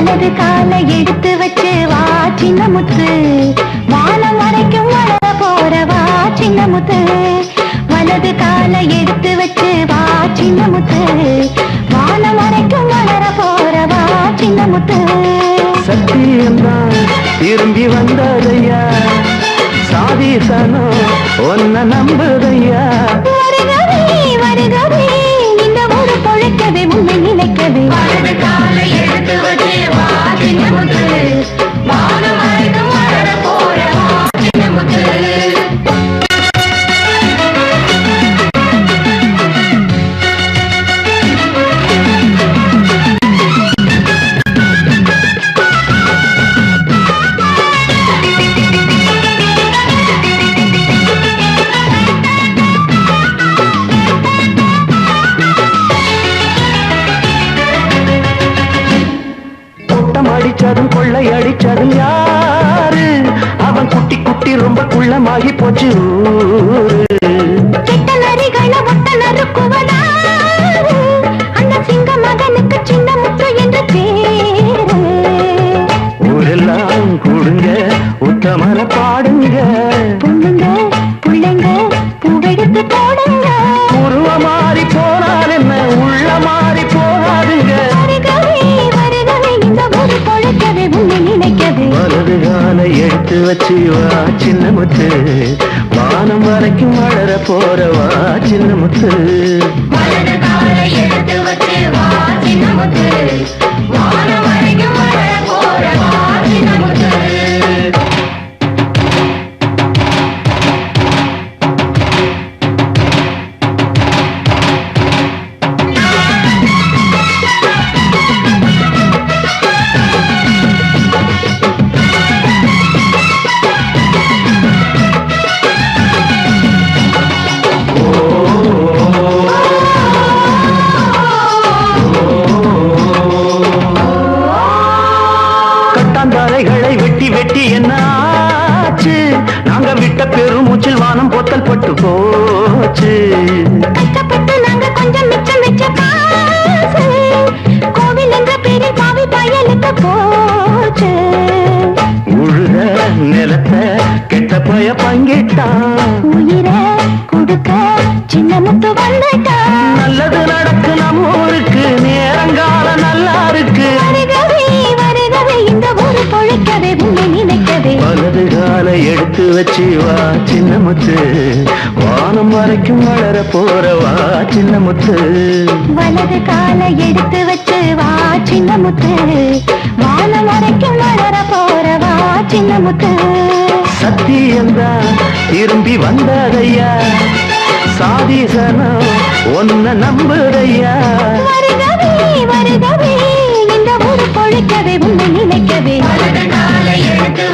வலது காலை எடுத்து வச்சு வா சின்ன முத்து. வானம் வரைக்கும் வளர போற வா சின்ன முத்து. வலது காலை எடுத்து வச்சு வா சின்ன முத்து. வானம் வரைக்கும் வளர போற வா சின்ன முத்து. சத்தியம்தான் திரும்பி வந்தாய். கூட்டம் கொள்ளை அடிச்சது யாரு? அவன் குட்டி குட்டி ரொம்ப குள்ளமாகி போச்சு சிவா சின்ன முத்து வானம் வரைக்கும் வளர போறவா சின்ன முத்து வெட்டி என்ன ஆச்சு நாங்க விட்ட பெருமூச்சில் வானம் பொத்தல் பட்டு போச்சு. கஷ்டப்பட்டு நாங்க கொஞ்சம் மிச்சம் மிச்ச காசு. கோவில் என்ற பேரில் பாவி பயலுக்கு போச்சு. உழுத நிலத்தை கெட்ட பய பங்கிட்டான். எடுத்து வச்சு வா சின்ன முத்து. வானம் வரைக்கும் வளர போற வா சின்ன முத்து. வலது காலை எடுத்து வச்சு வா சின்ன முத்து. வானம் வரைக்கும் வளர போற வா சின்ன முத்து. சத்தியம்தான் திரும்பி வந்ததையா? சாதிசனம் ஒன்ன நம்புதையா? வருகவே வருகவே இந்த ஊரு பொழைக்கவே உன்னை நினைக்கவே. காலை எடுத்து